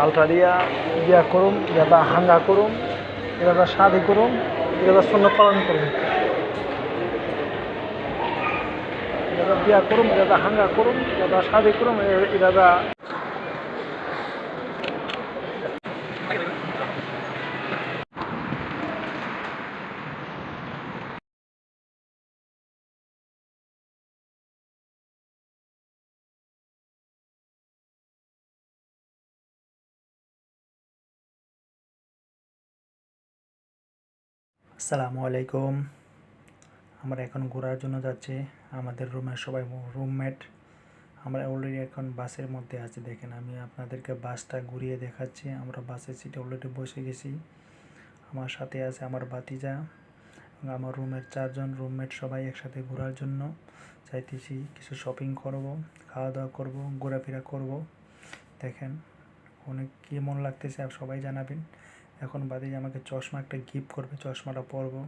আলটা দিয়া বিয়া করুম ইয়াদা হাঙ্গা করুম ইয়াদা সাদি করুম ইয়াদা শূন্য পালন করুম ইয়াদা বিয়া করুম ইয়াদা হাঙ্গা করুম ইয়াদা সাদি করুম ইয়াদা আসসালামু আলাইকুম। আমরা এখন ঘোরার জন্য যাচ্ছি। আমাদের রুমের সবাই রুমমেট আমরা অলরেডি এখন বাসের মধ্যে আছি, দেখেন আমি আপনাদেরকে বাসটা ঘুরিয়ে দেখাচ্ছি। আমরা বাসের সিটে অলরেডি বসে গেছি। আমার সাথে আছে আমার বাতিজা আমার রুমের চারজন রুমমেট সবাই একসাথে ঘোরার জন্য। চাইতেছি কিছু শপিং করব খাওয়া দাওয়া করব, ঘোরাফেরা করব। দেখেন, অনেক কেমন লাগতেছে আর সবাই জানাবেন। এখন বাদে আমাকে চশমা একটা গিফট করবে, চশমাটা পরবো।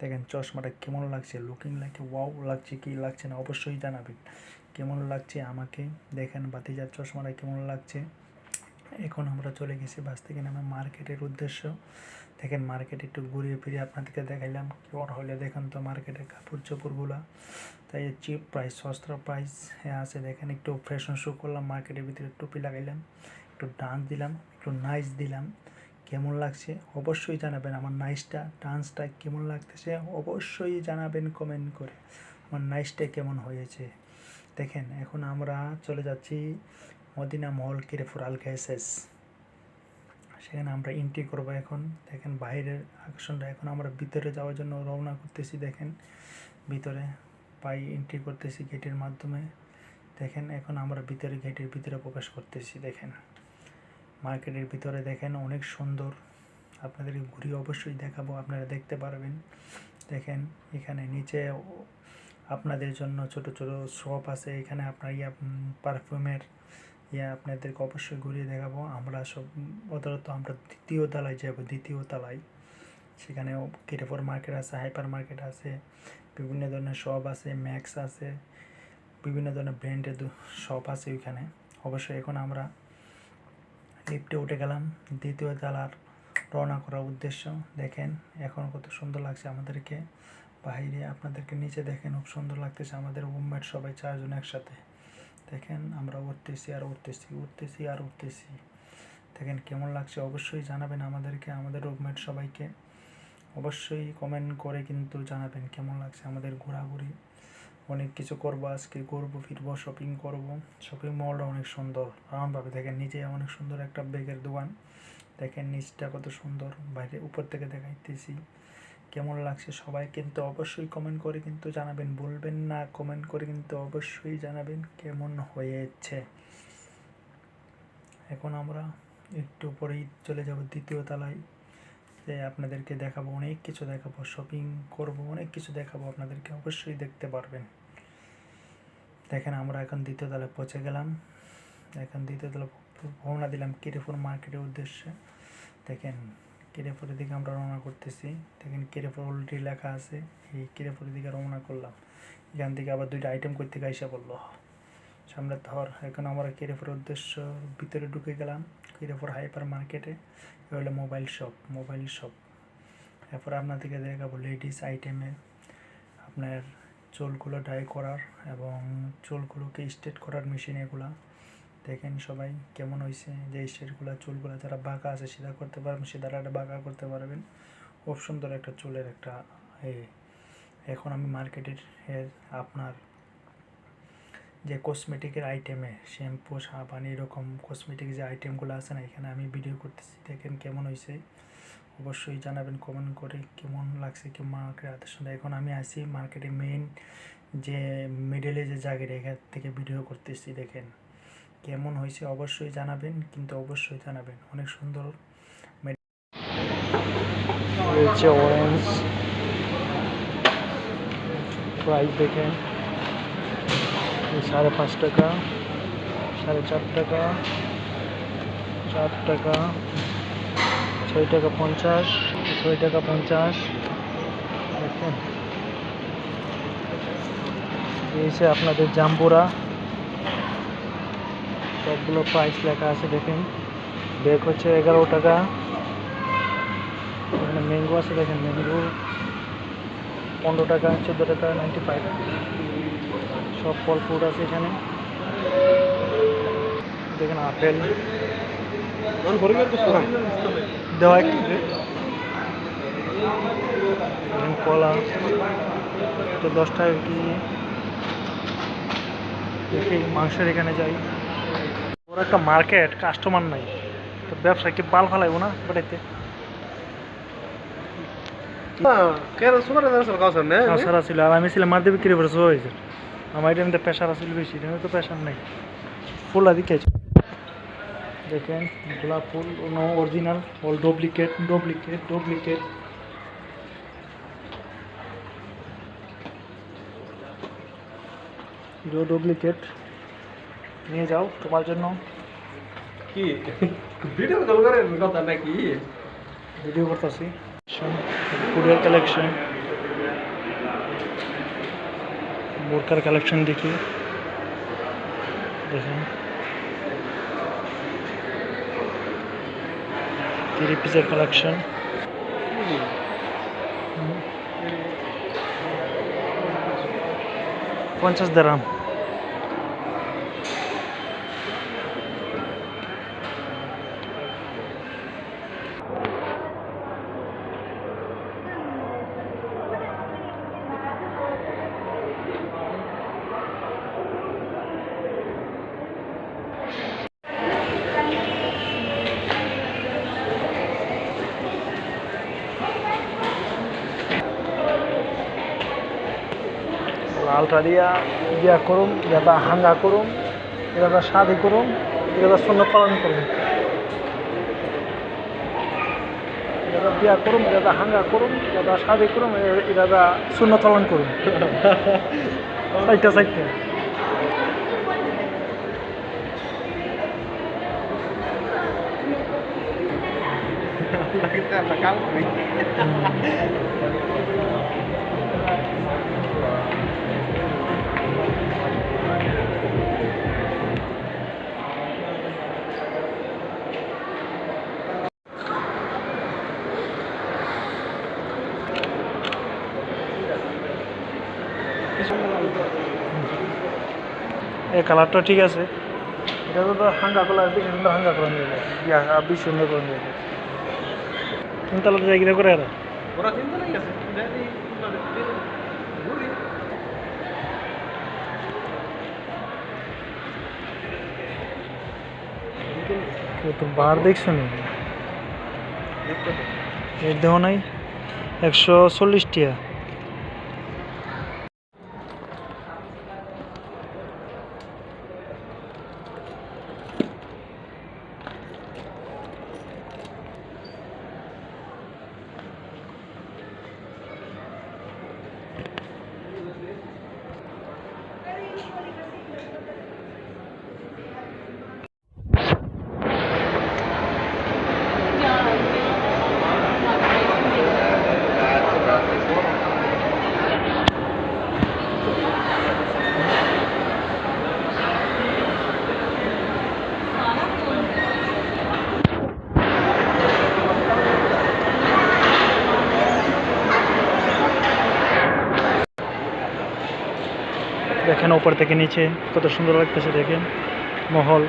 দেখেন চশমাটা কেমন লাগছে লুকিং লাইকে ওয়াও লাগছে কি লাগছে না, অবশ্যই জানাবেন কেমন লাগছে আমাকে? দেখেন বাতিজার চশমাটা কেমন লাগছে। এখন আমরা চলে গেছি, বাস থেকে নামে মার্কেটের উদ্দেশ্য। দেখেন মার্কেট একটু ঘুরিয়ে ফিরিয়ে আপনাদেরকে দেখাইলাম কেমন হলে দেখেন তো মার্কেটের কাপড় চোপড়গুলো তাই চিপ প্রাইস সস্তা প্রাইস হ্যাঁ আছে। দেখেন একটু ফ্যাশন শো করলাম, মার্কেটের ভিতরে টুপি লাগাইলাম, একটু ডান্স দিলাম, একটু নাইস দিলাম। কেমন লাগছে অবশ্যই জানাবেন। আমার নাইসটা ডান্সটা কেমন লাগতেছে অবশ্যই জানাবেন কমেন্ট করে। আমার নাইসটা কেমন হয়েছে। দেখেন, এখন আমরা চলে যাচ্ছি মদিনা মহল কিরেফুর আল গ্যাসেস সেখানে আমরা এন্ট্রি করব এখন। দেখেন, বাইরের আকর্ষণটা এখন আমরা ভিতরে যাওয়ার জন্য রওনা করতেছি, দেখেন। ভিতরে পাই এন্ট্রি করতেছি গেটের মাধ্যমে। দেখেন, এখন আমরা ভিতরে গেটের ভিতরে প্রবেশ করতেছি, দেখেন। মার্কেটের ভিতরে দেখেন অনেক সুন্দর। আপনাদেরকে ঘুরিয়ে অবশ্যই দেখাবো, আপনারা দেখতে পারবেন। দেখেন এখানে নিচে আপনাদের জন্য ছোট ছোট শপ আছে। এখানে আপনার ইয়া পারফিউমের ইয়া আপনাদেরকে অবশ্যই ঘুরিয়ে দেখাবো। আমরা সব প্রধানত আমরা দ্বিতীয় তলায় যাব, দ্বিতীয় তলায়। সেখানেও কেটেফোর মার্কেট আছে হাইপার মার্কেট আছে, বিভিন্ন ধরনের শপ আছে ম্যাক্স আছে, বিভিন্ন ধরনের ব্র্যান্ডের শপ আছে ওইখানে। অবশ্যই এখন আমরা লিফটে উঠে গেলাম। দ্বিতীয় তলার রওনা করার উদ্দেশ্য, দেখেন এখন কত সুন্দর লাগছে আমাদেরকে। বাইরে আপনাদেরকে নিচে দেখেন খুব সুন্দর লাগতেছে, আমাদের রুমমেট সবাই চারজন একসাথে। দেখেন আমরা উঠতেছি আর উঠতেছি উঠতেছি আর উঠতেছি। দেখেন কেমন লাগছে, অবশ্যই জানাবেন আমাদেরকে, আমাদের রুমমেট সবাইকে। অবশ্যই কমেন্ট করে কিন্তু জানাবেন কেমন লাগছে আমাদের ঘোরাঘুরি। অনেক কিছু করব, আজকে ঘুরবো, ফিরবো শপিং করব। শপিং মলটা অনেক সুন্দর। রাউন্ডভাবে দেখেন নিচে অনেক সুন্দর একটা ব্যাগের দোকান। দেখেন নিচটা কত সুন্দর। বাইরে উপর থেকে দেখাইতেছি। কেমন লাগছে সবাই কিন্তু অবশ্যই কমেন্ট করে কিন্তু জানাবেন। বলবেন না। কমেন্ট করে কিন্তু অবশ্যই জানাবেন কেমন হয়েছে। এখন আমরা একটু পরেই চলে যাব দ্বিতীয় তলায়। যে আপনাদেরকে দেখাবো, অনেক কিছু দেখাবো শপিং করব, অনেক কিছু দেখাবো, আপনাদেরকে অবশ্যই দেখতে পারবেন। দেখেন, আমরা এখন দ্বিতীয় তলায় পৌঁছে গেলাম। এখন দ্বিতীয় তলা রওনা দিলাম কিরেপুর মার্কেটের উদ্দেশ্যে। দেখেন কিরেপুরের দিকে আমরা রওনা করতেছি। দেখেন কিরেপুর অলরেডি লেখা আছে। এই কিরেপুরের দিকে রওনা করলাম। এখান থেকে আবার দুইটা আইটেম করতে গাইসা বলল সামনে ধর এখন আমরা কিরেপুরের উদ্দেশ্য ভিতরে ঢুকে গেলাম। কিরেপুর হাইপার মার্কেটে হলো মোবাইল শপ মোবাইল শপ এরপর আপনাদেরকে দেখাবো লেডিস আইটেমে আপনার চুলগুলো ডাই করার এবং চুলগুলোকে স্ট্রেট করার মেশিন এগুলা। দেখেন সবাই কেমন হয়েছে যে স্ট্রেটগুলো চুলগুলো যারা বাঁকা আছে, সেটা করতে পারবেন সিধাটা বাঁকা করতে পারবেন। খুব সুন্দর একটা চুলের একটা এ। এখন আমি মার্কেটের আপনার যে কসমেটিকের আইটেমে শ্যাম্পু সাবান, এরকম কসমেটিক যে আইটেমগুলো আছে না, এখানে আমি ভিডিও করতেছি। দেখেন কেমন হয়েছে অবশ্যই জানাবেন কমেন্ট করে কেমন লাগছে কি মার্কেট আদর্শটা এখন আমি আসি মার্কেটে মেন যে মিডলে যে জায়গাটা এখান থেকে ভিডিও করতেছি, দেখেন। কেমন হয়েছে অবশ্যই জানাবেন, কিন্তু অবশ্যই জানাবেন। অনেক সুন্দর। হচ্ছে অরেঞ্জ প্রাইস দেখেন। সাড়ে পাঁচ টাকা, সাড়ে চার টাকা চার টাকা, ছয় টাকা পঞ্চাশ, ছয় টাকা পঞ্চাশ। দেখেন। দিয়েছে আপনাদের জাম্বুরা। সবগুলো প্রাইস লেখা আছে, দেখেন। ব্যাগ হচ্ছে এগারো টাকা। এখানে ম্যাঙ্গো আছে, দেখেন ম্যাঙ্গো পনেরো টাকা, চোদ্দ টাকা নাইনটি ফাইভ সব ফল ফ্রুট আছে এখানে। দেখেন আপেল। দেওয়া একটু কলা। তো দশ টাকা কেজি। দেখি মাংসের এখানে যাই। ওর একটা মার্কেট কাস্টমার নাই। তো ব্যবসা কি বাল ফালাইবো না বেটাইতে সারা ছিল আর আমি ছিলাম মারতে বিক্রি করে হয়েছে আমার এটা মধ্যে প্রেশার আসলে বেশি এটা তো প্রেশার নেই। ফুল আদিকে আছে দেখেন গোলাপ ফুল no original all duplicate duplicate duplicate hero duplicate নিয়ে যাও তোমার জন্য। কি? ভিডিও কল করে কথা নাকি? ভিডিও করতেছি। কুরিয়ার কালেকশন বোরকার কালেকশন দেখি দেখেন থ্রি পিসের কালেকশন পঞ্চাশ দেরাম লালটা দিয়া হাঙ্গা শূন্য পালন বিয়া করুন এটা হাঙ্গা করুন এটা শাদি করুন এটা শূন্য পালন করুন। চারটা চারটা kita bakal এই কালারটা ঠিক আছে। এটা তো হাঙ্গা কালার বেশি সুন্দর হাঙ্গা করে নিয়ে যায়। ইয়া বেশি সুন্দর করে নিয়ে যায়। তুমি তাহলে তো জায়গা করে এরা. Dari Gurih. কেউ তো বার দেখছ নি। এর দেহ নাই। একশো চল্লিশ টিয়া। দেখেন ওপর থেকে নিচে কত সুন্দর লাগতেছে দেখেন মহল।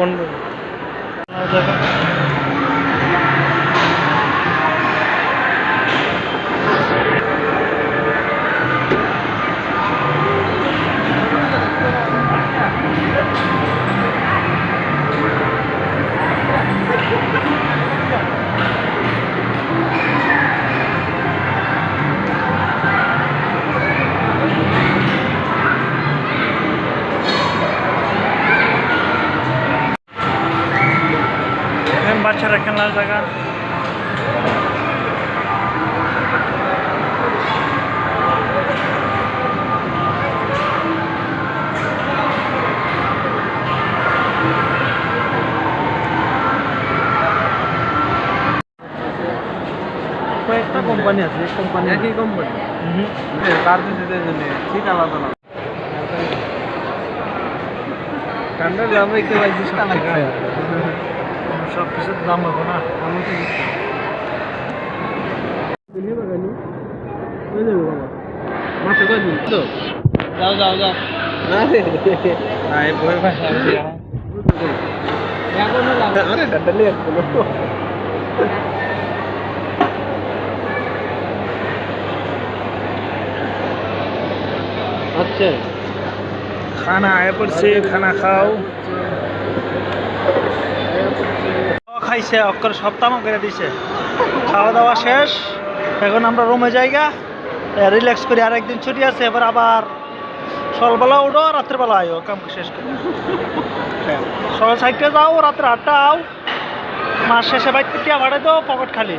কোন কয়েকটা কোম্পানি আছে কোম্পানি একই কোম্পানি কার দিতে জন্য ঠিক আলাদা না। ঠান্ডার দামে একটু লাগছে সব কিছুর দাম হবে না। যাও যাও যাও আচ্ছা। খানা আয় পড়ছে খানা খাও। খাইছে অক্ষর সপ্তাহ করে দিছে। খাওয়া দাওয়া শেষ, এখন আমরা রুমে জায়গা রিল্যাক্স করি আর একদিন ছুটি আছে, এবার আবার সকালবেলা উঠো রাত্রেবেলা আয়ো, কাম শেষ করে। সকাল সাইডে যাও, রাত্রে আটটা আও, মাস শেষে বাইক টিয়া ভাড়াই দাও পকেট খালি।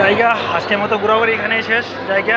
জায়গা আজকের মতো ঘোরাঘুরি এখানেই শেষ জায়গা